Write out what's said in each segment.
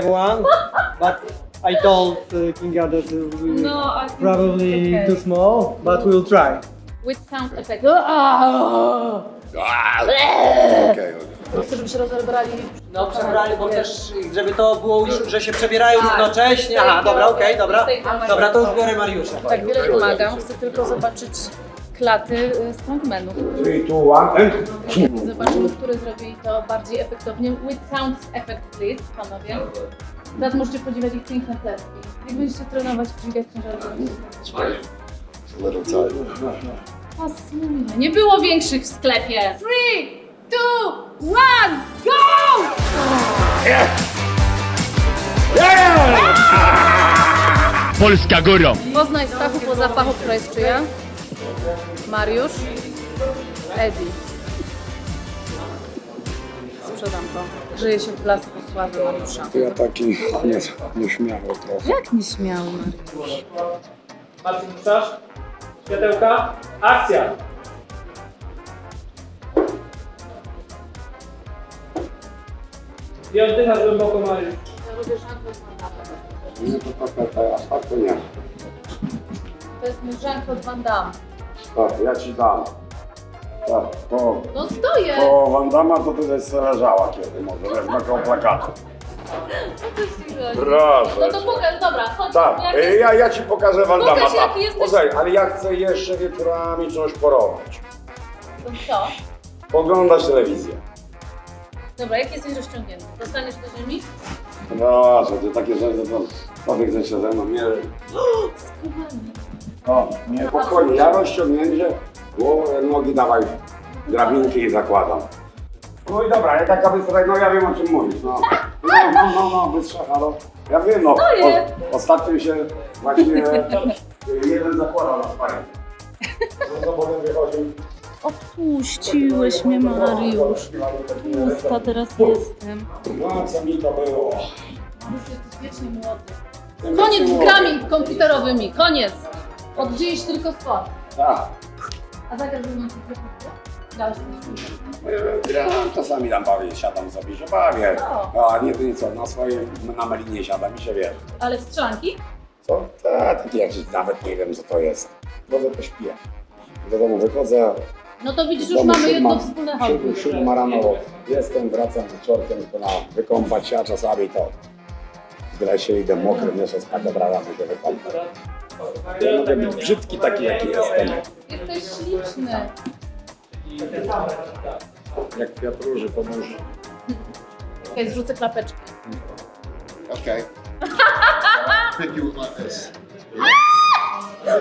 have one, but I told uh, Kinga that uh, we No, I think probably it's okay. too small, but we'll try. With sound effect. Ah! Okej, okej. Chcę, żeby się rozebrali. No przebrali, bo też żeby to było już, że się przebierają Tak. równocześnie. Aha, dobra, okej, dobra. Dobra, to już biorę Mariusza. Tak wiele wymagam. Chcę tylko zobaczyć klaty y, strongmanów. Three, two, one. Zobaczymy, który zrobi to bardziej efektownie. With sound effect, please, panowie. Teraz możecie podziwiać ich piękne plecki. Jak będziecie trenować, dźwigać ciężarówki. Little tight. Pasuje. Nie było większych w sklepie. Three, two, one, go! Polska górą. Poznaj Stachu po zapachu, która jest czyja? Mariusz, Edi. Sprzedam to. Żyje się w blasku sławy Mariusza. Ja taki nie, nieśmiały trochę. Jak nieśmiały Mariusz? Marcin, ruszasz? Światełka, akcja! I oddychasz głęboko, Mariusz. Nie, to tak, tak, aż tak to nie. To jest mój Jean-Claude Van Damme. Tak, ja ci dam. Tak, po, No stoję! po Wandama to ty żeś leżała kiedy może, wiesz, na koło plakatu. Co ci chodzi? Proszę. No to pokaż, dobra, chodź. Tak, jak e, jest- ja, ja ci pokażę Wandama. Pokaż, tak. jaki jesteś- Posłuchaj, ale ja chcę jeszcze wieczorami coś porobić. To co? Poglądać telewizję. Dobra, jak jesteś rozciągnięty? Dostaniesz do ziemi? No, że ty takie rzeczy, to człowiek chce się ze mną mierzyć. Skubany. O, nie, spokojnie, ja rozciągnięcie, głowę, nogi dawaj, drabinki i zakładam. No i dobra, ja taka wystra, no ja wiem o czym mówisz, no. No, no, no, no, wystrzecha, no. Ja wiem, no. Stoję. O, ostatnio się właśnie jeden zakładał na spanie. No. Opuściłeś mnie, Mariusz. Pusta teraz jestem. No, co mi to było? Mariusz, jesteś wiecznie młody. Koniec z grami komputerowymi, koniec. Od dziś tylko sport. Tak. A zagrać ze mną w grę? Grałeś w Ja czasami tam bawię, siadam sobie, się bawię. O. A nie, to nie co, na swojej, na melinie siadam i się wiesz. Ale strzelanki? Co? Ta, takie jak nawet nie wiem co to jest. Chodzę to śpię. Do domu wychodzę. No to widzisz, już domu mamy jedno siódma- wspólne siódma- hobby. Siódma rano jestem, wracam wieczorkiem na wykąpać się, a czasami to w lesie idę mokry, nie spać, dobra, rano się wykąpać. Ja mogę być brzydki taki jaki jestem. Jesteś śliczny. Jak kwiat róży pomóż. Okej, zrzucę klapeczki. Okay. You like this.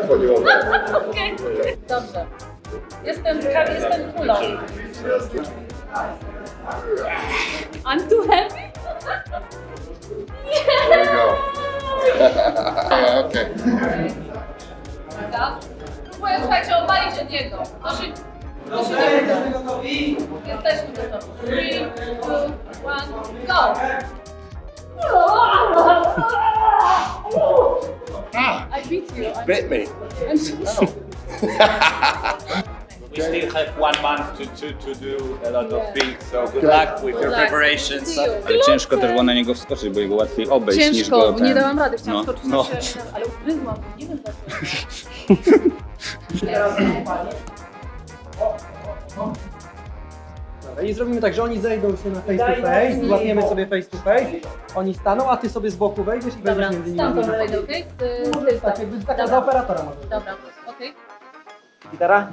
Chodziło o to. Okej. Dobrze. Jestem, jestem kulą. I'm too happy? Yeah, okay. Dobra. Próbuję, słuchajcie, obalić od niego. To się, to się nie uda. Jesteśmy gotowi? Jesteśmy gotowi. Three, two, one, go! Ah. I beat you. I'm, Bit me. I'm so sorry. Have one month to, to, to do a lot of things, so good luck with your preparations. Ale ciężko też było na niego wskoczyć, bo jego łatwiej obejść niż Ciężko, go nie ten- dałam rady, chciałam No, skoczyć no. na się, ale ugryzłam, nie wiem dlaczego. Dobra, i zrobimy tak, że oni zejdą się na face to face, złapiemy sobie face to face, oni staną, a ty sobie z boku wejdziesz i Dobra, będziesz między nimi. stamtąd wejdę, okej? Z- z- Tak, jakby taka Dobra. za operatora może. Dobra, okej. Gitara?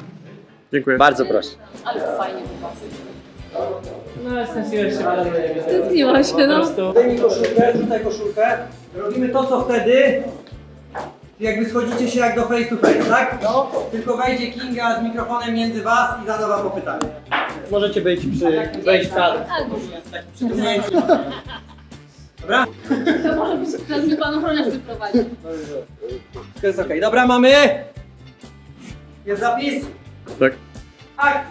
Dziękuję. Bardzo proszę. Ale fajnie u was. No, stęskiłeś się, ale nie wiem. Stęskiłam się, no. Zdejmij koszulkę, rzucaj koszulkę. Robimy to, co wtedy, jakby schodzicie się jak do face to face, tak? No. Tylko wejdzie Kinga z mikrofonem między was i zada wam pytanie. Możecie być przy, wejść w kadr. Albo przyciągnięcie. Dobra? to może być, teraz mi pan ochroniarz wyprowadzi. To jest okej. Dobra, mamy! Jest zapis? Tak. Akcja!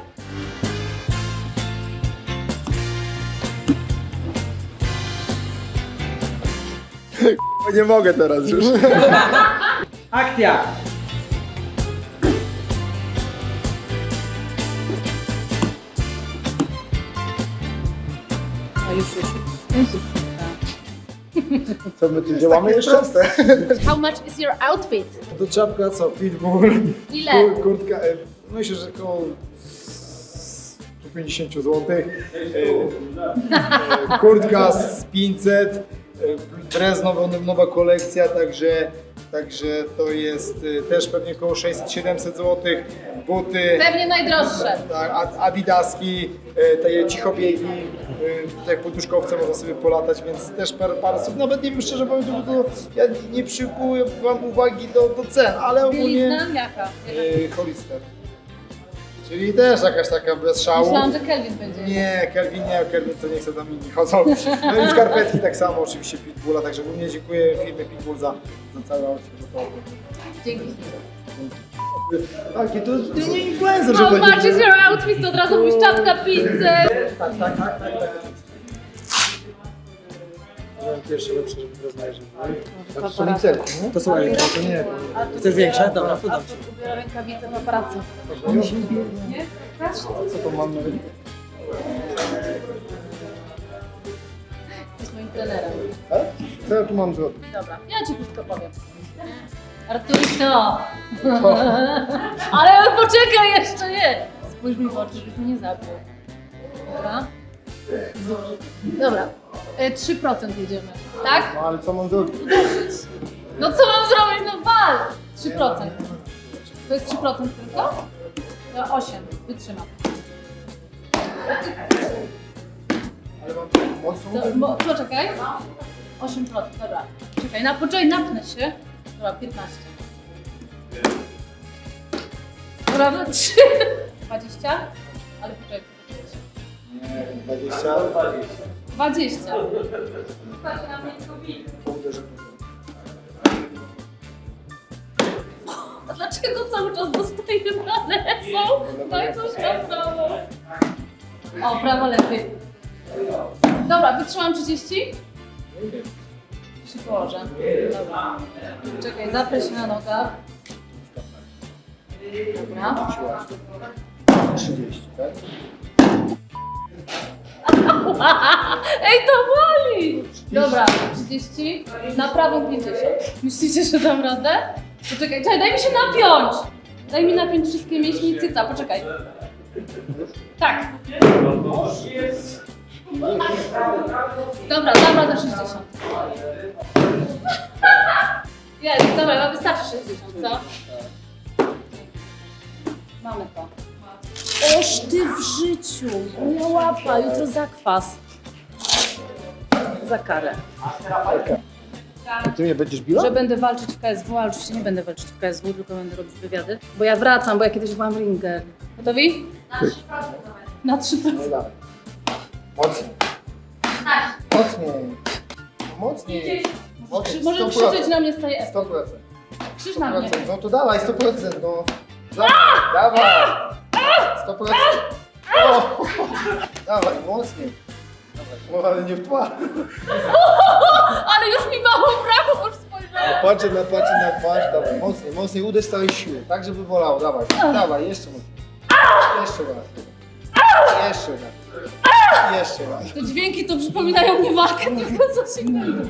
Nie mogę teraz już. Akcja! A już, już. Już, już. Co my tu działamy jeszcze? How much is your outfit? To czapka co? Pitbull, Ile? kur- kurtka, e, myślę, że około 150 zł. Kurtka z 500, e, dres nowa, nowa kolekcja, także, także to jest e, też pewnie około 600-700 zł. Buty. Pewnie najdroższe. Tak, ad- adidaski, e, takie cichobiegi, e, tak poduszkowce można sobie polatać, więc też parę, parę słów. Nawet nie wiem szczerze powiem, to, to ja nie przykuję wam uwagi do, do cen, ale ogólnie Bielizna jaka? Hollister. Czyli też jakaś taka bez szału. Myślałam, że Kelvin będzie. Nie, Kelvin nie, Kelvin to nie chce tam inni chodzą. No i skarpetki tak samo, oczywiście Pitbulla, także głównie dziękuję firmie Pitbull za, za cały outfit. bo to- Dzięki. Tak, i to nie influencer, że much będzie. is your outfit? To od razu mówisz czapka 500. Tak, tak, tak, tak, tak. Byłem pierwszy lepszy, żeby rozmawiać. To są licerki, nie? To są to nie. To chcesz większe? Dobra, to dam ci. Ubiorę rękawice w pracy. Nie? Co to mamy? jesteś moim trenerem. Tak? Co ja tu mam zrobić? Dobra, ja ci krótko powiem. Arturito! Ale poczekaj, jeszcze nie! Spójrz mi w oczy, żebyś mnie nie zabił. Dobra? Dobra, e, 3% jedziemy, tak? No ale co mam zrobić? No co mam zrobić? No wal! 3%. To jest 3% tylko? No 8, wytrzymam. Ale mam mocno To, bo, poczekaj. 8%, dobra. Czekaj, na, poczekaj, napnę się. Dobra, 15. Dobra, no 3. 20? Ale poczekaj. Nie, 20. 20. A dlaczego cały czas dostaję na lewą? Daj coś na prawo. O, prawo lepiej. Dobra, wytrzymam 30? Się położę. Dobra. Czekaj, zaprę się na nogach. Dobra. 30, tak? Ej, to boli! Dobra, 30, na prawą 50. Myślicie, że dam radę? Poczekaj, czekaj, daj mi się napiąć! Daj mi napiąć wszystkie mięśnie i cyca, poczekaj. Tak. Dobra, dam radę 60. Jest, dobra, wystarczy 60, co? Mamy to. Oż ty w życiu! Moja łapa, jutro zakwas. Za karę. Ty mnie będziesz biła? Że będę walczyć w KSW, ale oczywiście nie będę walczyć w KSW, tylko będę robić wywiady. Bo ja wracam, bo ja kiedyś byłam ringer. Gotowi? Na 3%. No dawaj. Mocniej. Mocniej. Mocniej. Mocniej. Może 100%. krzyczeć na mnie z całej 100%. Krzycz na mnie. 100%. No to dawaj, 100%, no. Dawaj, dawaj. 100%. O! Dawaj, mocniej. Dawaj, no, ale nie w twarz. Ale już mi mało brakło, już spojrzałam. Patrzę na, patrzę na twarz, dawaj, mocniej, mocniej, uderz z całej siły, tak żeby bolało, dawaj, dawaj, jeszcze mocniej. Jeszcze raz. Jeszcze raz. Jeszcze raz. Te dźwięki to przypominają mi walkę, tylko coś innego.